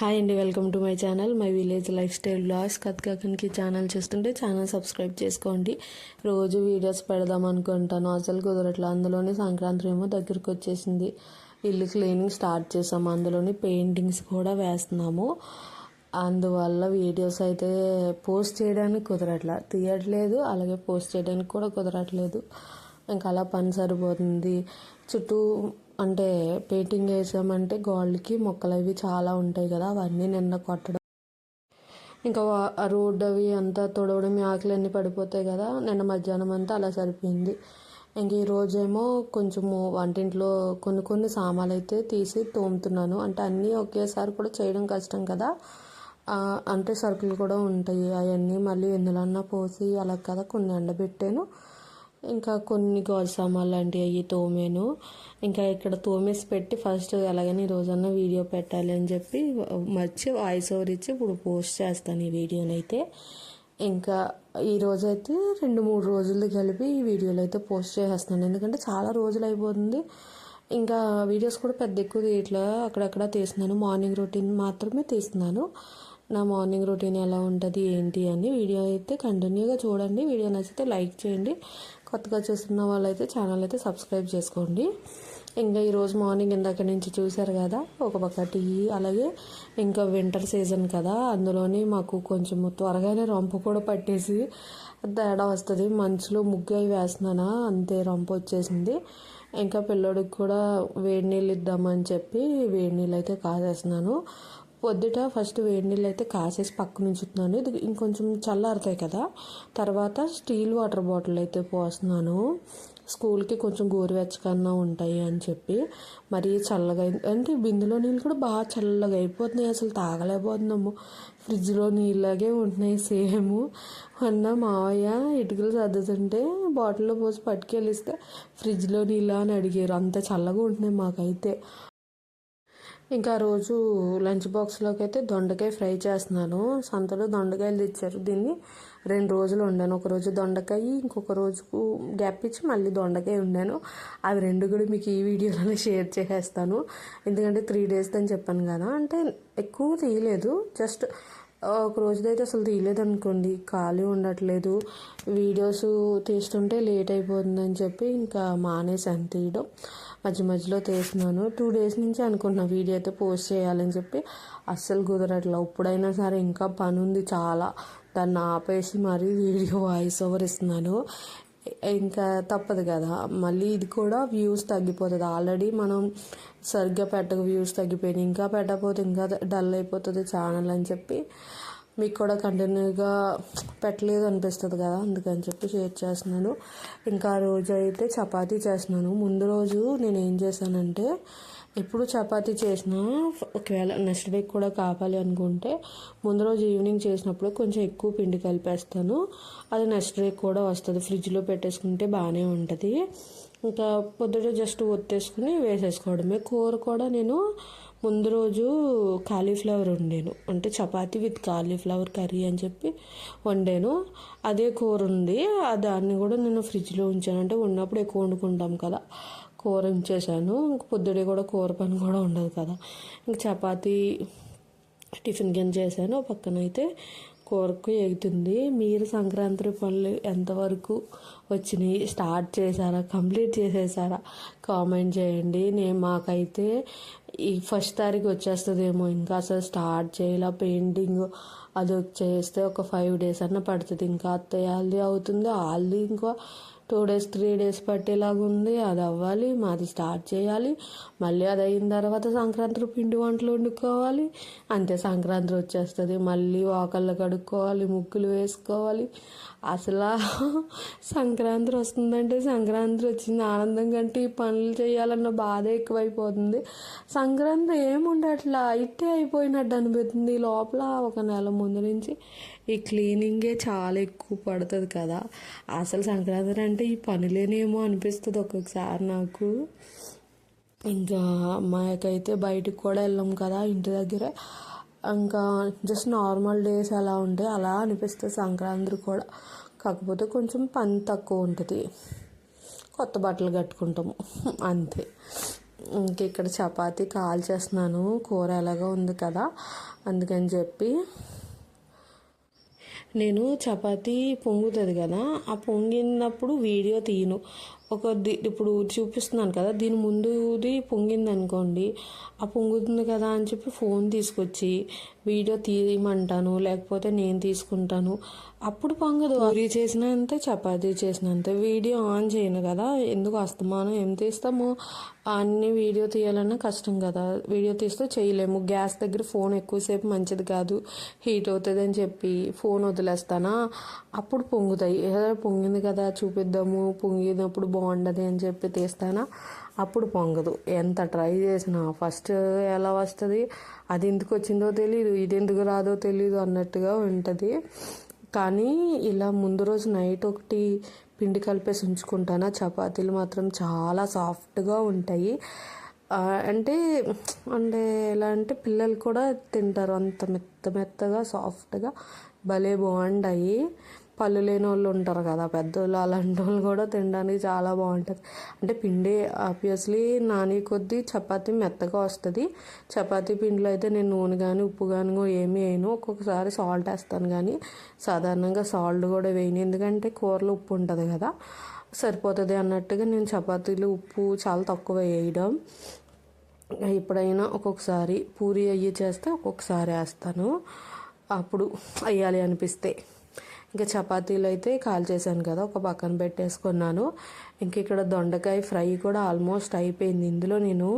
Hi అండి welcome to my channel my village lifestyle blogs కథకాకన్కి channel చూస్తుంటే channel subscribe చేసుకోండి. రోజు వీడియోస్ పెడదాం అనుకుంటాను. అసలు కుదరట్లా అందులోనే సంక్రాంతి ఏమో దగ్గరికి వచ్చేసింది. ఇల్లు క్లీనింగ్ స్టార్ట్ చేసాము. అందులోని పెయింటింగ్స్ కూడా వేస్తున్నాము. అందువల్ల వీడియోస్ అయితే పోస్ట్ చేయడానికి కుదరట్లా. తీయట్లేదు అలాగే పోస్ట్ చేయడానికి కూడా కుదరట్లేదు. ఇంకా అలా పని సరిపోతుంది. చుట్టూ అంటే పెయింటింగ్ వేసామంటే గోల్డ్కి మొక్కలు అవి చాలా ఉంటాయి కదా అవన్నీ నిన్న కొట్టడం. ఇంకా రోడ్డు అవి అంతా తొడవడం ఆకలి ఆకులు అన్నీ పడిపోతాయి కదా నిన్న మధ్యాహ్నం అంతా అలా సరిపోయింది. ఇంక ఈరోజేమో కొంచెము వంటింట్లో కొన్ని కొన్ని సామాన్లు అయితే తీసి తోముతున్నాను. అంటే అన్నీ ఒకేసారి కూడా చేయడం కష్టం కదా. అంటే సరుకులు కూడా ఉంటాయి అవన్నీ. మళ్ళీ ఎందులన్నా పోసి అలా కదా కొన్ని ఎండబెట్టాను. ఇంకా కొన్ని గాజు సామాన్లు లాంటివి అవి తోమాను. ఇంకా ఇక్కడ తోమేసి పెట్టి ఫస్ట్ ఎలాగని ఈ రోజన్నా వీడియో పెట్టాలి అని చెప్పి మర్చి వాయిస్ ఓవర్ ఇచ్చి ఇప్పుడు పోస్ట్ చేస్తాను ఈ వీడియోని అయితే. ఇంకా ఈ రోజు అయితే రెండు మూడు రోజులు కలిపి ఈ వీడియోలు అయితే పోస్ట్ చేసేస్తున్నాను. ఎందుకంటే చాలా రోజులు అయిపోతుంది. ఇంకా వీడియోస్ కూడా పెద్ద ఎక్కువ తీయట్లా అక్కడక్కడ తీస్తున్నాను. మార్నింగ్ రొటీన్ మాత్రమే తీస్తున్నాను. నా మార్నింగ్ రొటీన్ ఎలా ఉంటుంది ఏంటి అని వీడియో అయితే కంటిన్యూగా చూడండి. వీడియో నచ్చితే లైక్ చేయండి. కొత్తగా చూస్తున్న వాళ్ళైతే ఛానల్ అయితే సబ్స్క్రైబ్ చేసుకోండి. ఇంకా ఈరోజు మార్నింగ్ ఇందాక నుంచి చూశారు కదా ఒక పక్క టీ అలాగే ఇంకా వింటర్ సీజన్ కదా అందులోనే మాకు కొంచెం త్వరగానే రంపు కూడా పట్టేసి తేడా వస్తుంది. మంచులో ముగ్గు అవి వేస్తున్నానా అంతే రంపు వచ్చేసింది. ఇంకా పిల్లోడికి కూడా వేడి నీళ్ళు ఇద్దామని చెప్పి వేడి నీళ్ళు అయితే కాసేస్తున్నాను. పొద్దుట ఫస్ట్ వేడి నీళ్ళు అయితే కాసేసి పక్కన ఉంచుతున్నాను. ఇది ఇంకొంచెం చల్లారుతాయి కదా. తర్వాత స్టీల్ వాటర్ బాటిల్ అయితే పోస్తున్నాను. స్కూల్కి కొంచెం గోరువెచ్చకన్నా ఉంటాయి అని చెప్పి. మరీ చల్లగా అంటే బిందులో నీళ్ళు కూడా బాగా చల్లగా అయిపోతున్నాయి. అసలు తాగలేకపోతున్నాము. ఫ్రిడ్జ్లో నీళ్ళలాగే ఉంటున్నాయి. సేమ్. అన్న మావయ్య ఇటుకలు సర్దుతుంటే బాటిల్లో పోసి పట్టుకెళ్ళిస్తే ఫ్రిడ్జ్లో నీళ్ళ అని అడిగారు. అంత చల్లగా ఉంటున్నాయి మాకైతే. ఇంకా రోజు లంచ్ బాక్స్లోకి అయితే దొండకాయ ఫ్రై చేస్తున్నాను. సంతలో దొండకాయలు తెచ్చారు. దీన్ని రెండు రోజులు వండాను. ఒకరోజు దొండకాయ ఇంకొక రోజుకు గ్యాప్ ఇచ్చి మళ్ళీ దొండకాయ వండాను. అవి రెండు కూడా మీకు ఈ వీడియోలోనే షేర్ చేసేస్తాను. ఎందుకంటే త్రీ డేస్ అని చెప్పాను కదా. అంటే ఎక్కువ తీయలేదు. జస్ట్ ఒక రోజుదైతే అసలు తీయలేదు అనుకోండి. ఖాళీ ఉండట్లేదు. వీడియోస్ తీస్తుంటే లేట్ అయిపోతుందని చెప్పి ఇంకా మానేసాను తీయడం. మధ్య మధ్యలో తీస్తున్నాను. టూ డేస్ నుంచి అనుకుంటున్నా వీడియో అయితే పోస్ట్ చేయాలని చెప్పి. అస్సలు కుదరట్లా. ఇప్పుడైనా సరే ఇంకా పని ఉంది చాలా. దాన్ని ఆపేసి మరీ వీడియో వాయిస్ ఓవర్ ఇస్తున్నాను. ఇంకా తప్పదు కదా. మళ్ళీ ఇది కూడా వ్యూస్ తగ్గిపోతుంది. ఆల్రెడీ మనం సరిగ్గా పెట్టక వ్యూస్ తగ్గిపోయినాయి. ఇంకా పెట్టకపోతే ఇంకా డల్ అయిపోతుంది ఛానల్ అని చెప్పి. మీకు కూడా కంటిన్యూగా పెట్టలేదు అనిపిస్తుంది కదా అందుకని చెప్పి షేర్ చేస్తున్నాను. ఇంకా ఆ రోజు అయితే చపాతీ చేస్తున్నాను. ముందు రోజు నేను ఏం చేశానంటే ఎప్పుడు చపాతీ చేసినా ఒకవేళ నెక్స్ట్ డే కూడా కావాలి అనుకుంటే ముందు రోజు ఈవినింగ్ చేసినప్పుడు కొంచెం ఎక్కువ పిండి కలిపేస్తాను. అది నెక్స్ట్ డే కూడా వస్తుంది. ఫ్రిడ్జ్లో పెట్టేసుకుంటే బాగానే ఉంటుంది. ఇంకా పొద్దుట జస్ట్ ఒత్తేసుకుని వేసేసుకోవడమే. కూర కూడా నేను ముందు రోజు కాలీఫ్లవర్ వండాను. అంటే చపాతి విత్ కాలీఫ్లవర్ కర్రీ అని చెప్పి వండాను. అదే కూర ఉంది. దాన్ని కూడా నేను ఫ్రిడ్జ్లో ఉంచాను. అంటే ఉన్నప్పుడు ఎక్కువ వండుకుంటాం కదా. కూర ఉంచేసాను ఇంక పొద్దుడే కూడా కూర పని కూడా ఉండదు కదా. ఇంక చపాతీ టిఫిన్ కింద చేశాను. పక్కన అయితే కూరకు ఎగుతుంది. మీరు సంక్రాంతి పనులు ఎంతవరకు వచ్చినాయి? స్టార్ట్ చేశారా? కంప్లీట్ చేసేసారా? కామెంట్ చేయండి. నేను మాకైతే ఈ ఫస్ట్ తారీఖు వచ్చేస్తుందేమో. ఇంకా అసలు స్టార్ట్ చేయాల? పెయింటింగ్ అది వచ్చేస్తే ఒక ఫైవ్ డేస్ అన్న పడుతుంది. ఇంకా అత్తయ్య హల్దీ అవుతుంది. వాళ్ళు ఇంకా టూ డేస్ త్రీ డేస్ పట్టేలాగా ఉంది. అది అవ్వాలి మాది స్టార్ట్ చేయాలి. మళ్ళీ అది అయిన తర్వాత సంక్రాంతి పిండి వంటలు వండుకోవాలి. అంతే సంక్రాంతి వచ్చేస్తుంది. మళ్ళీ వాకళ్ళు కడుక్కోవాలి ముగ్గులు వేసుకోవాలి. అసలు సంక్రాంతి వస్తుందంటే సంక్రాంతి వచ్చింది. ఆనందం కంటే ఈ పనులు చేయాలన్న బాధ ఎక్కువైపోతుంది. సంక్రాంతి ఏముండట్లా? ఇట్టే అయిపోయినట్టు అనిపిస్తుంది. లోపల ఒక నెల ముందు నుంచి ఈ క్లీనింగే చాలా ఎక్కువ పడుతుంది కదా. అసలు సంక్రాంతి అంటే ఈ పనులేనేమో అనిపిస్తుంది ఒక్కొక్కసారి నాకు. ఇంకా మాకైతే బయటికి కూడా వెళ్ళాం కదా ఇంటి దగ్గరే. ఇంకా జస్ట్ నార్మల్ డేస్ అలా ఉంటే అలా అనిపిస్తుంది సంక్రాంతి కూడా. కాకపోతే కొంచెం పని తక్కువ ఉంటుంది. కొత్త బట్టలు కట్టుకుంటాము. అంతే. ఇంక ఇక్కడ చపాతీ కాల్ చేస్తున్నాను. కూర ఎలాగో ఉంది కదా. అందుకని చెప్పి నేను చపాతీ పొంగుతుంది కదా. ఆ పొంగినప్పుడు వీడియో తీయను. ఒక ది ఇప్పుడు చూపిస్తున్నాను కదా దీని ముందుది పొంగింది అనుకోండి ఆ పొంగుతుంది కదా అని చెప్పి ఫోన్ తీసుకొచ్చి వీడియో తీయమంటాను లేకపోతే నేను తీసుకుంటాను. అప్పుడు పొంగదు. పూరి చేసినంత చపాతీ చేసినంత వీడియో ఆన్ చేయను కదా ఎందుకు అస్తమానం ఏం తీస్తాము? అన్ని వీడియో తీయాలన్నా కష్టం కదా వీడియో తీస్తే చేయలేము. గ్యాస్ దగ్గర ఫోన్ ఎక్కువసేపు మంచిది కాదు హీట్ అవుతుంది అని చెప్పి ఫోన్ వదిలేస్తానా? అప్పుడు పొంగుతాయి. ఏదో పొంగింది కదా చూపిద్దాము. పొంగినప్పుడు బాగుండదు అని చెప్పి తీస్తానా? అప్పుడు పొంగదు. ఎంత ట్రై చేసినా ఫస్ట్ ఎలా వస్తుంది? అది ఎందుకు వచ్చిందో తెలియదు ఇది ఎందుకు రాదో తెలియదు అన్నట్టుగా ఉంటుంది. కానీ ఇలా ముందు రోజు నైట్ ఒకటి పిండి కలిపేసి ఉంచుకుంటాను? చపాతీలు మాత్రం చాలా సాఫ్ట్గా ఉంటాయి. అంటే అంటే ఎలా అంటే పిల్లలు కూడా తింటారు అంత మెత్త మెత్తగా సాఫ్ట్గా. భలే బాగుంటాయి పళ్ళు లేని వాళ్ళు ఉంటారు కదా పెద్దోళ్ళు అలాంటి వాళ్ళు కూడా తినడానికి చాలా బాగుంటుంది. అంటే పిండి ఆబ్వియస్లీ నాని కొద్దీ చపాతీ మెత్తగా వస్తుంది. చపాతీ పిండిలో అయితే నేను నూనె కానీ ఉప్పు కానీ ఏమీ వేయను. ఒక్కొక్కసారి సాల్ట్ వేస్తాను కానీ సాధారణంగా సాల్ట్ కూడా వేయను. ఎందుకంటే కూరలో ఉప్పు ఉంటుంది కదా సరిపోతుంది అన్నట్టుగా నేను చపాతీలు ఉప్పు చాలా తక్కువ వేయడం. ఎప్పుడైనా ఒక్కొక్కసారి పూరి అయ్యి చేస్తే ఒక్కొక్కసారి వేస్తాను. అప్పుడు వేయాలి అనిపిస్తే. ఇంకా చపాతీలు అయితే కాల్ చేశాను కదా ఒక పక్కన పెట్టేసుకున్నాను. ఇంక ఇక్కడ దొండకాయ ఫ్రై కూడా ఆల్మోస్ట్ అయిపోయింది. ఇందులో నేను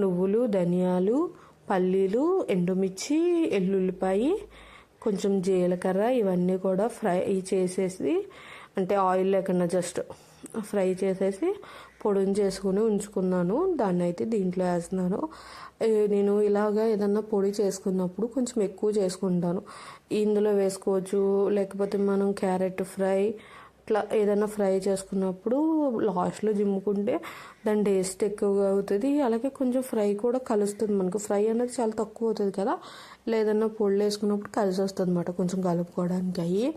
నువ్వులు ధనియాలు పల్లీలు ఎండుమిర్చి ఎల్లుల్లిపాయి కొంచెం జీలకర్ర ఇవన్నీ కూడా ఫ్రై చేసేసి అంటే ఆయిల్ లేకుండా జస్ట్ ఫ్రై చేసేసి పొడిని చేసుకుని ఉంచుకున్నాను. దాన్ని అయితే దీంట్లో వేస్తున్నాను. నేను ఇలాగా ఏదన్నా పొడి చేసుకున్నప్పుడు కొంచెం ఎక్కువ చేసుకుంటాను. ఇందులో వేసుకోవచ్చు. లేకపోతే మనం క్యారెట్ ఫ్రై ఇట్లా ఏదైనా ఫ్రై చేసుకున్నప్పుడు లాస్ట్లో జిమ్ముకుంటే దాని టేస్ట్ ఎక్కువగా అవుతుంది. అలాగే కొంచెం ఫ్రై కూడా కలుస్తుంది మనకు. ఫ్రై అనేది చాలా తక్కువ అవుతుంది కదా. లేదన్నా పొడి వేసుకున్నప్పుడు కలిసి వస్తుంది అనమాట కొంచెం కలుపుకోవడానికి అయ్యి.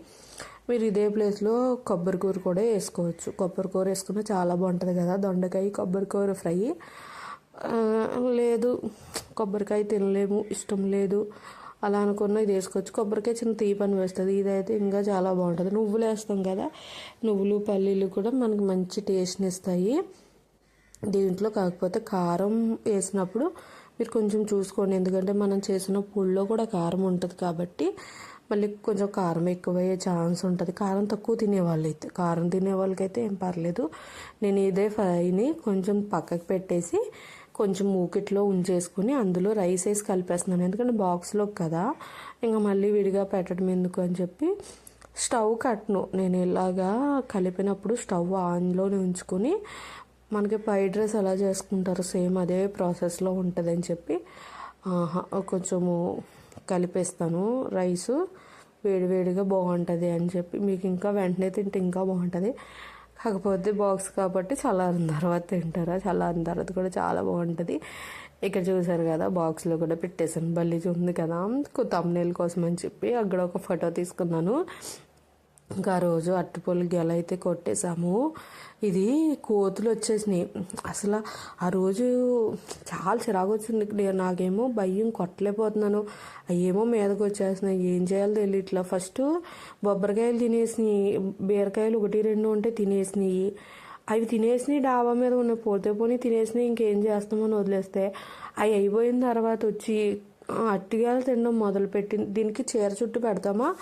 మీరు ఇదే ప్లేస్లో కొబ్బరి కూర కూడా వేసుకోవచ్చు. కొబ్బరి కూర వేసుకున్న చాలా బాగుంటుంది కదా. దొండకాయ కొబ్బరి కూర ఫ్రై. లేదు కొబ్బరికాయ తినలేము ఇష్టం లేదు. అలా అనుకున్న ఇది వేసుకోవచ్చు. కొబ్బరికాయ చిన్న తీపని వేస్తుంది. ఇదైతే ఇంకా చాలా బాగుంటుంది. నువ్వులు వేస్తాం కదా నువ్వులు పల్లీలు కూడా మనకి మంచి టేస్ట్ని ఇస్తాయి. దీంట్లో కాకపోతే కారం వేసినప్పుడు మీరు కొంచెం చూసుకోండి. ఎందుకంటే మనం చేసిన పుల్లో కూడా కారం ఉంటుంది కాబట్టి మళ్ళీ కొంచెం కారం ఎక్కువయ్యే ఛాన్స్ ఉంటుంది. కారం తక్కువ తినేవాళ్ళు అయితే కారం తినే వాళ్ళకైతే ఏం పర్లేదు. నేను ఇదే ఫ్రైని కొంచెం పక్కకు పెట్టేసి కొంచెం మూకిట్లో ఉంచేసుకుని అందులో రైస్ వేసి కలిపేస్తున్నాను. ఎందుకంటే బాక్స్లో కదా. ఇంకా మళ్ళీ విడిగా పెట్టడం ఎందుకు అని చెప్పి స్టవ్ కట్టను నేను ఇలాగా కలిపినప్పుడు స్టవ్ ఆన్లోనే ఉంచుకొని మనకి ఫ్రైడ్ రైస్ ఎలా చేసుకుంటారో సేమ్ అదే ప్రాసెస్లో ఉంటుందని చెప్పి ఆహా, కొంచెము కలిపేస్తాను రైసు. వేడివేడిగా బాగుంటుంది అని చెప్పి మీకు ఇంకా వెంటనే తింటే ఇంకా బాగుంటుంది. కాకపోతే బాక్స్ కాబట్టి చల్లారిన తర్వాత తింటారా? చల్లారిన తర్వాత కూడా చాలా బాగుంటుంది. ఇక్కడ చూసారు కదా బాక్స్లో కూడా పెట్టేసాను బల్లి ఉంది కదా తమ్నేల్ కోసం అని చెప్పి అక్కడ ఒక ఫోటో తీసుకున్నాను. ఇంకా ఆ రోజు అట్టుపొల్లి గెల అయితే కొట్టేశాము. ఇది కోతులు వచ్చేసినాయి. అసలు ఆ రోజు చాలా చిరాకు వచ్చింది. నాకేమో భయం కొట్టలేకపోతున్నాను. అయ్యేమో మీదకి వచ్చేస్తున్నాయి. ఏం చేయాలో తెలియట్లా ఫస్ట్ బొబ్బరికాయలు తినేసినాయి. బీరకాయలు ఒకటి రెండు ఉంటే తినేసినాయి. అవి తినేసినాయి డాబా మీద ఉన్నాయి పోతే పోనీ తినేసినాయి. ఇంకేం చేస్తామని వదిలేస్తే అవి అయిపోయిన తర్వాత వచ్చి అట్టిగాయలు తినడం మొదలుపెట్టి దీనికి చీర చుట్టూ పెడతామా?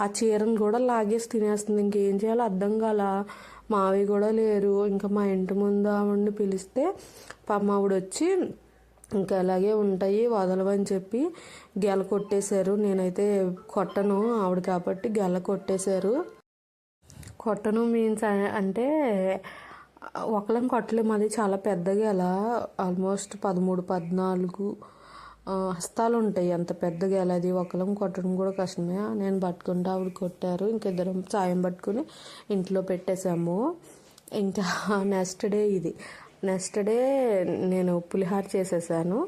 ఆ చీరను కూడా లాగేసి తినేస్తుంది. ఇంకేం చేయాలో అర్థం కాల. మావి కూడా లేరు. ఇంకా మా ఇంటి ముందు ఆవిడని పిలిస్తే పాపం ఆవిడ వచ్చి ఇంకా అలాగే ఉంటాయి వదలవని చెప్పి గెల కొట్టేశారు. నేనైతే కొట్టను ఆవిడ కాబట్టి గెల కొట్టేశారు. కొట్టను మీన్స్ అంటే ఒకళ్ళని కొట్టలేము. అది చాలా పెద్దగా గెల. ఆల్మోస్ట్ పదమూడు పద్నాలుగు హస్తాలు ఉంటాయి అంత పెద్దగా అలా అది ఒకళ్ళం కొట్టడం కూడా కష్టమే. నేను పట్టుకుంటే ఆవిడ కొట్టారు. ఇంకిద్దరం సాయం పట్టుకుని ఇంట్లో పెట్టేశాము. ఇంకా నెక్స్ట్ డే ఇది. నెక్స్ట్ డే నేను పులిహార చేసేసాను.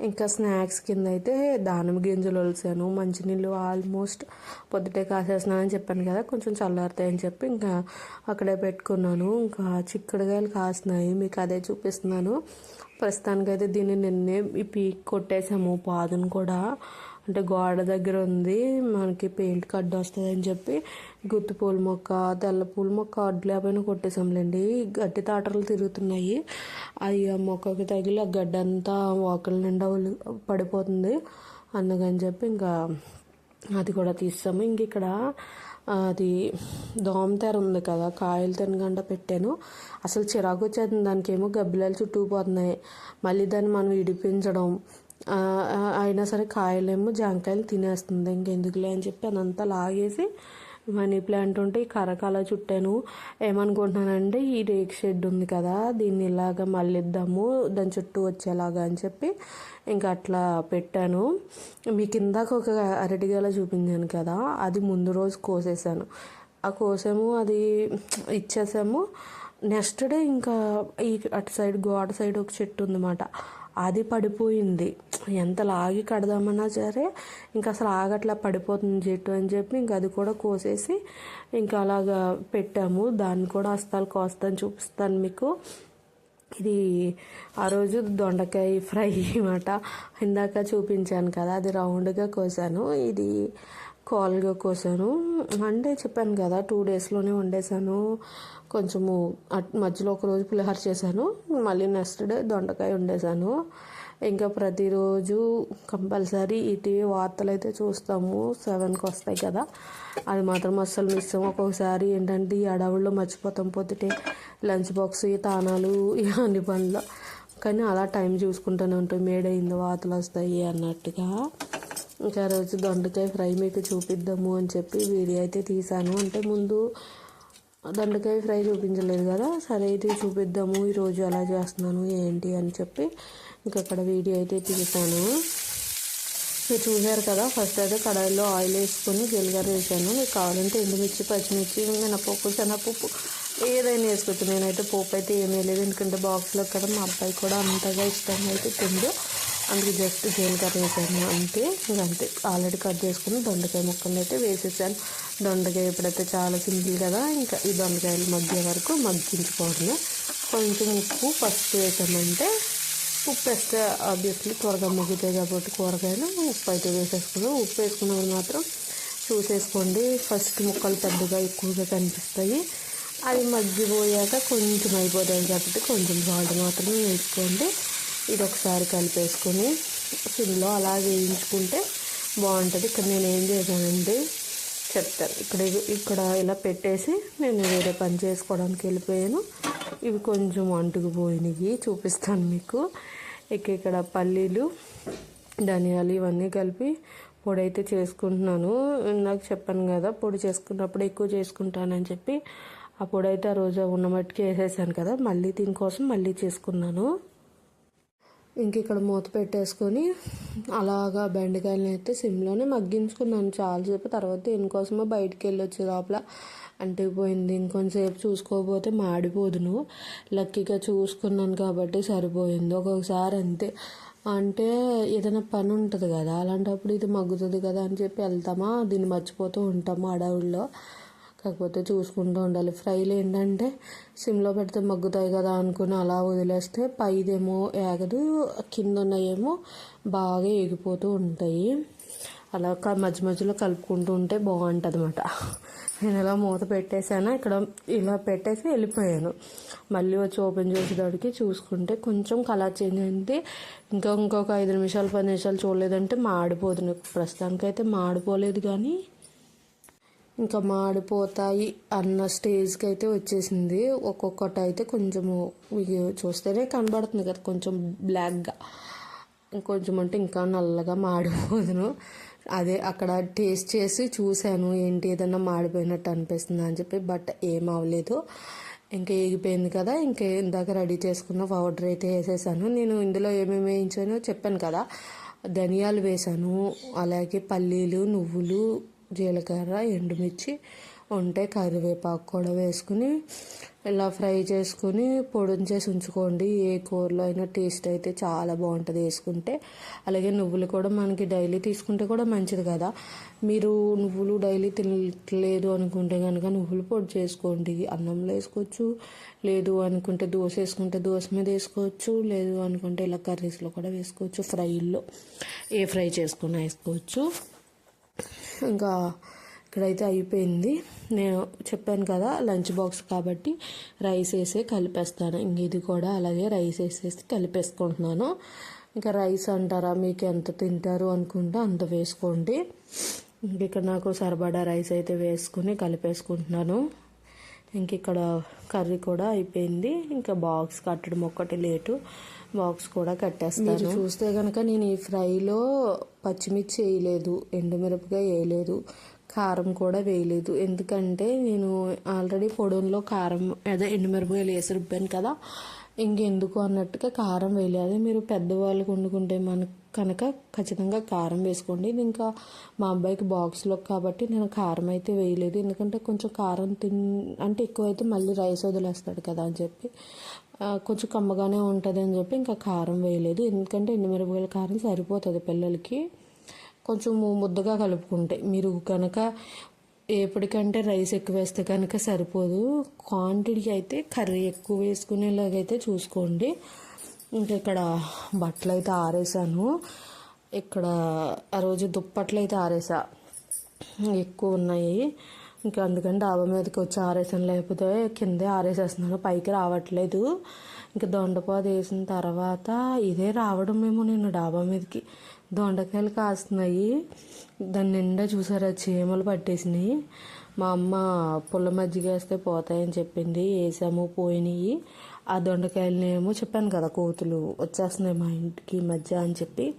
ఇంకా స్నాక్స్ కింద అయితే దానిమ్మ గింజలు వలిసాను మంచినీళ్ళు ఆల్మోస్ట్ పొద్దుటే కాసేస్తున్నానని చెప్పాను కదా కొంచెం చల్లారుతాయని చెప్పి ఇంకా అక్కడే పెట్టుకున్నాను. ఇంకా చిక్కుడుగాయలు కాస్తున్నాయి మీకు అదే చూపిస్తున్నాను. ప్రస్తుతానికైతే దీన్ని నిన్నే పీక్ కొట్టేసాము. పాదును కూడా. అంటే గోడ దగ్గర ఉంది. మనకి పెయింట్ కడ్డు వస్తుంది అని చెప్పి గుత్తి పూల మొక్క తెల్ల పూల మొక్క అడ్డు లేకపోయినా కొట్టేసాంలేండి. గడ్డి తాటలు తిరుగుతున్నాయి. అవి ఆ మొక్కకి తగిలి ఆ గడ్డి అంతా వాకల నిండా పడిపోతుంది. అందుకని చెప్పి ఇంకా అది కూడా తీస్తాము. ఇంక ఇక్కడ అది దోమతెర ఉంది కదా కాయలు తినకుండా పెట్టాను. అసలు చిరాకు వచ్చేస్తుంది దానికి ఏమో గబ్బిలాలు చుట్టుకుపోతున్నాయి మళ్ళీ దాన్ని మనం ఇడిపించడం అయినా సరే కాయలేమో జాంకాయలు తినేస్తుంది. ఇంకెందుకులే అని చెప్పి అదంతా లాగేసి మనీ ప్లాంట్ ఉంటే ఈ కరకాల చుట్టాను ఏమనుకుంటున్నానంటే ఈ రేక్ షెడ్ ఉంది కదా దీన్ని ఇలాగ మళ్ళిద్దాము దాని చుట్టూ వచ్చేలాగా అని చెప్పి ఇంకా అట్లా పెట్టాను. మీ కిందాక ఒక అరటిగల చూపించాను కదా అది ముందు రోజు కోసేసాను. ఆ కోసాము అది ఇచ్చేసాము. నెక్స్ట్ డే ఇంకా ఈ అటు సైడ్ గోడ సైడ్ ఒక చెట్టు ఉందన్నమాట. అది పడిపోయింది. ఎంత లాగి కడదామన్నా సరే ఇంకా అసలు ఆగట్లా పడిపోతుంది చెట్టు అని చెప్పి ఇంకా అది కూడా కోసేసి ఇంకా అలాగా పెట్టాము. దాన్ని కూడా అస్తాలు కోస్తాను చూపిస్తాను మీకు. ఇది ఆ రోజు దొండకాయ ఫ్రై అన్నమాట. ఇందాక చూపించాను కదా అది రౌండ్గా కోసాను. ఇది కాల్గా కోసాను అంటే చెప్పాను కదా టూ డేస్లోనే వండేసాను కొంచెము అట్- మధ్యలో ఒక రోజు పులిహోర చేశాను. మళ్ళీ నెక్స్ట్ డే దొండకాయ వండేసాను ఇంకా ప్రతిరోజు కంపల్సరీ ఈటీవీ వార్తలు అయితే చూస్తాము. సెవెన్కి వస్తాయి కదా. అది మాత్రం అస్సలు మిస్ ఒక్కొక్కసారి ఏంటంటే ఈ అడవుల్లో మర్చిపోతాం పొద్దుటే. లంచ్ బాక్స్ ఈ తానాలు ఇవన్నీ అన్ని పనులు. కానీ అలా టైం చూసుకుంటూనే ఉంటాం. మేడైంది వార్తలు వస్తాయి అన్నట్టుగా. ఇంకా రోజు దొండకాయ ఫ్రై మీకు చూపిద్దాము అని చెప్పి వీడియో అయితే తీసాను. అంటే ముందు దొండకాయ ఫ్రై చూపించలేదు కదా సరే అయితే చూపిద్దాము ఈరోజు ఎలా చేస్తున్నాను ఏంటి అని చెప్పి ఇంకా అక్కడ వీడియో అయితే తీసాను. మీరు చూశారు కదా ఫస్ట్ అయితే కడాయిలో ఆయిల్ వేసుకొని జీలకర్ర వేసాను. మీకు కావాలంటే ఎండుమిర్చి పచ్చిమిర్చి మినపప్పు శనగపప్పు ఏదైనా వేసుకోవచ్చు. నేనైతే పోపు అయితే ఏమీ లేదు ఎందుకంటే బాక్స్లో కదా మా అబ్బాయి కూడా అంతగా ఇష్టం అయితే తిండు. అందుకే జస్ట్ జీలకర్ర వేసాను అంతే ఇంకా అంతే. ఆల్రెడీ కట్ చేసుకుని దొండకాయ ముక్కలు అయితే వేసేసాను. దొండకాయ ఇప్పుడైతే చాలా సింపుల్ కదా ఇంకా ఈ దొండకాయలు మధ్య వరకు మగ్గించుకోవడమే. కొంచెం ఉప్పు ఫస్ట్ వేసామంటే ఉప్పు వేస్తే ఆబ్వియస్లీ త్వరగా మగ్గుతాయి కాబట్టి కూరగాయలు. ఉప్పు అయితే వేసేసుకున్నాం. ఉప్పు వేసుకున్నప్పుడు మాత్రం చూసేసుకోండి. ఫస్ట్ ముక్కలు పెద్దగా ఎక్కువగా కనిపిస్తాయి. అవి మగ్గిపోయాక కొంచెం అయిపోతాయి కాబట్టి కొంచెం సాల్ట్ మాత్రమే వేసుకోండి. ఇది ఒకసారి కలిపేసుకొని సిమ్లో అలా వేయించుకుంటే బాగుంటుంది. ఇక్కడ నేను ఏం చేశానండి చెప్తాను. ఇక్కడ ఇక్కడ ఇలా పెట్టేసి నేను వేరే పని చేసుకోవడానికి వెళ్ళిపోయాను. ఇవి కొంచెం అంటుకుపోయినవి చూపిస్తాను మీకు. ఇక ఇక్కడ పల్లీలు ధనియాలు ఇవన్నీ కలిపి పొడి అయితే చేసుకుంటున్నాను. నాకు చెప్పాను కదా పొడి చేసుకున్నప్పుడు ఎక్కువ చేసుకుంటానని చెప్పి ఆ పొడి అయితే ఆ రోజు ఉన్న మట్టుకి వేసేసాను కదా మళ్ళీ దీనికోసం మళ్ళీ చేసుకున్నాను. ఇంక ఇక్కడ మూత పెట్టేసుకొని అలాగా బెండకాయలను అయితే సిమ్లోనే మగ్గించుకున్నాను. చాలాసేపు తర్వాత దీనికోసమో బయటికి వెళ్ళొచ్చు లోపల. లోపల అంటిపోయింది ఇంకొంచెంసేపు చూసుకోకపోతే మాడిపోదును లక్కీగా చూసుకున్నాను కాబట్టి సరిపోయింది. ఒక్కొక్కసారి అంతే. అంటే ఏదైనా పని ఉంటుంది కదా అలాంటప్పుడు ఇది మగ్గుతుంది కదా అని చెప్పి వెళ్తామా? దీన్ని మర్చిపోతూ ఉంటాము అడవుల్లో? కాకపోతే చూసుకుంటూ ఉండాలి. ఫ్రైలు ఏంటంటే సిమ్లో పెడితే మగ్గుతాయి కదా అనుకుని అలా వదిలేస్తే పైదేమో ఏగదు కింద ఉన్నయేమో బాగా ఎగిపోతూ ఉంటాయి. అలా మధ్య మధ్యలో కలుపుకుంటూ ఉంటే బాగుంటుంది అనమాట నేను ఇలా మూత పెట్టేశాను. ఇక్కడ ఇలా పెట్టేసి వెళ్ళిపోయాను. మళ్ళీ వచ్చి ఓపెన్ చేసేటడికి చూసుకుంటే కొంచెం కలర్ చేంజ్ అయింది. ఇంకా ఇంకొక ఐదు నిమిషాలు పది నిమిషాలు చూడలేదంటే మాడిపోతుంది. ప్రస్తుతానికైతే మాడిపోలేదు కానీ ఇంకా మాడిపోతాయి అన్న స్టేజ్కి అయితే వచ్చేసింది. ఒక్కొక్కటి అయితే కొంచెము చూస్తేనే కనబడుతుంది కదా కొంచెం బ్లాక్గా. ఇంకొంచెం అంటే ఇంకా నల్లగా మాడిపోదును. అదే అక్కడ టేస్ట్ చేసి చూశాను ఏంటి ఏదన్నా మాడిపోయినట్టు అనిపిస్తుంది అని చెప్పి బట్ ఏం అవ్వలేదు. ఇంకా ఏగిపోయింది కదా ఇంకా ఇందాక రెడీ చేసుకున్న పౌడర్ అయితే వేసేసాను. నేను ఇందులో ఏమేమి వేయించానో చెప్పాను కదా. ధనియాలు వేసాను అలాగే పల్లీలు నువ్వులు జీలకర్ర ఎండుమిర్చి ఉంటే కరివేపాకు కూడా వేసుకుని ఇలా ఫ్రై చేసుకుని పొడిని చేసి ఉంచుకోండి. ఏ కూరలో అయినా టేస్ట్ అయితే చాలా బాగుంటుంది వేసుకుంటే. అలాగే నువ్వులు కూడా మనకి డైలీ తీసుకుంటే కూడా మంచిది కదా. మీరు నువ్వులు డైలీ తినలేదు అనుకుంటే కనుక నువ్వులు పొడి చేసుకోండి. అన్నంలో వేసుకోవచ్చు లేదు అనుకుంటే దోశ వేసుకుంటే దోశ మీద వేసుకోవచ్చు లేదు అనుకుంటే ఇలా కర్రీస్లో కూడా వేసుకోవచ్చు ఫ్రైల్లో ఏ ఫ్రై చేసుకున్నా వేసుకోవచ్చు. ఇంకా ఇక్కడైతే అయిపోయింది. నేను చెప్పాను కదా లంచ్ బాక్స్ కాబట్టి రైస్ వేసి కలిపేస్తాను. ఇంక ఇది కూడా అలాగే రైస్ వేసేసి కలిపేసుకుంటున్నాను. ఇంకా రైస్ అంటారా మీకు ఎంత తింటారు అనుకుంటే అంత వేసుకోండి. ఇంక ఇక్కడ నాకు సరిపడా రైస్ అయితే వేసుకుని కలిపేసుకుంటున్నాను. ఇంక ఇక్కడ కర్రీ కూడా అయిపోయింది. ఇంకా బాక్స్ కట్టడం ఒక్కటి లేటు. బాక్స్ కూడా కట్టేస్తాను. చూస్తే కనుక నేను ఈ ఫ్రైలో పచ్చిమిర్చి వేయలేదు ఎండుమిరపకాయ వేయలేదు కారం కూడా వేయలేదు. ఎందుకంటే నేను ఆల్రెడీ పొడంలో కారం అదే ఎండుమిరపకాయలు వేసి రుబ్బాను కదా. ఇంకెందుకు అన్నట్టుగా కారం వేయలేదు. మీరు పెద్దవాళ్ళకు వండుకుంటే మనకు కనుక ఖచ్చితంగా కారం వేసుకోండి. ఇది ఇంకా మా అబ్బాయికి బాక్స్లో కాబట్టి నేను కారం అయితే వేయలేదు. ఎందుకంటే కొంచెం కారం తిన్ అంటే ఎక్కువైతే మళ్ళీ రైస్ వదిలేస్తాడు కదా అని చెప్పి. కొంచెం కమ్మగానే ఉంటుంది అని చెప్పి ఇంకా కారం వేయలేదు. ఎందుకంటే ఎండుమిరపకాయల కారం సరిపోతుంది పిల్లలకి. కొంచెం ముద్దగా కలుపుకుంటే మీరు కనుక ఎప్పటికంటే రైస్ ఎక్కువ వేస్తే కనుక సరిపోదు. క్వాంటిటీ అయితే కర్రీ ఎక్కువ వేసుకునేలాగైతే చూసుకోండి. ఇంకా ఇక్కడ బట్టలు అయితే ఆరేసాను. ఇక్కడ ఆ రోజు దుప్పట్లు అయితే ఆరేసా. ఎక్కువ ఉన్నాయి. ఇంకా అందుకని డాబా మీదకి వచ్చి ఆరేసాను. లేకపోతే కిందే ఆరేసేస్తున్నాను పైకి రావట్లేదు. ఇంకా దొండపాదు వేసిన తర్వాత ఇదే రావడం మేము నేను డాబా మీదకి. దొండకాయలు కాస్తున్నాయి. దాని నిండా చూసారా? చీమలు పట్టేసినాయి. మా అమ్మ పుల్ల మజ్జిగ వేస్తే పోతాయని చెప్పింది. వేసాము పోయినాయి. ఆ దొండకాయలనేమో చెప్పాను కదా కోతులు వచ్చేస్తున్నాయి మా ఇంటికి మధ్య అని చెప్పి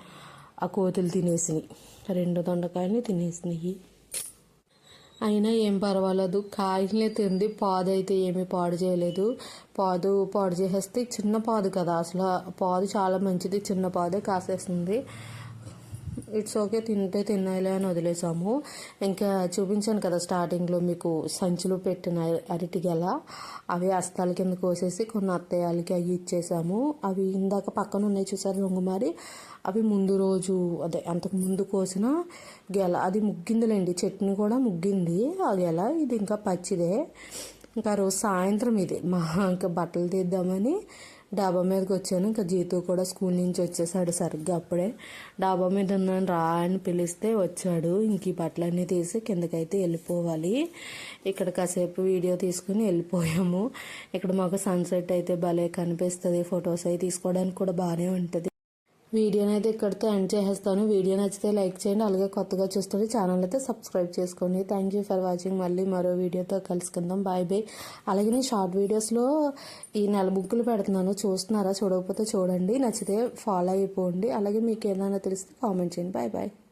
ఆ కోతులు తినేసినాయి. రెండు దొండకాయలని తినేసినాయి. అయినా ఏం పర్వాలేదు. కాయలే తింది పాదు అయితే ఏమీ పాడు చేయలేదు. పాదు పాడు చేసేస్తే చిన్న పాదు కదా. అసలు పాదు చాలా మంచిది. చిన్న పాదే కాసేస్తుంది. ఇట్స్ ఓకే తింటే తిన్నాయిలే అని వదిలేసాము. ఇంకా చూపించాను కదా స్టార్టింగ్లో మీకు సంచులు పెట్టిన అరటి గెల అవి అస్తాల కింద కోసేసి కొన్ని అత్తయ్యాలకి అవి ఇచ్చేసాము. అవి ఇందాక పక్కన ఉన్నాయి చూసారు రొంగుమారి? అవి ముందు రోజు అదే అంతకు ముందు కోసిన గెల. అది ముగ్గిందిలేండి చట్నీ కూడా ముగ్గింది. ఆ గెల ఇది ఇంకా పచ్చిదే. ఇంకా రోజు సాయంత్రం ఇది. మా ఇంకా బట్టలు తీద్దామని డాబా మీదకి వచ్చాను. ఇంకా జీతు కూడా స్కూల్ నుంచి వచ్చేసాడు సరిగ్గా అప్పుడే. డాబా మీద ఉన్నాను రా అని పిలిస్తే వచ్చాడు. ఇంక ఈ బట్టలన్నీ తీసి కిందకైతే వెళ్ళిపోవాలి. ఇక్కడ కాసేపు వీడియో తీసుకుని వెళ్ళిపోయాము. ఇక్కడ మాకు సన్సెట్ అయితే భలే కనిపిస్తుంది. ఫొటోస్ అవి తీసుకోవడానికి కూడా బాగానే ఉంటుంది. వీడియోని అయితే ఇక్కడితో ఎండ్ చేసేస్తాను. వీడియో నచ్చితే లైక్ చేయండి అలాగే కొత్తగా చూస్తుంటే ఛానల్ అయితే సబ్స్క్రైబ్ చేసుకోండి. థ్యాంక్ యూ ఫర్ వాచింగ్ మళ్ళీ మరో వీడియోతో కలుసుకుందాం. బాయ్ బాయ్ అలాగే నేను షార్ట్ వీడియోస్లో ఈ నెల బుక్కులు పెడుతున్నాను. చూస్తున్నారా? చూడకపోతే చూడండి. నచ్చితే ఫాలో అయిపోండి. అలాగే మీకు ఏదైనా తెలిస్తే కామెంట్ చేయండి. Bye bye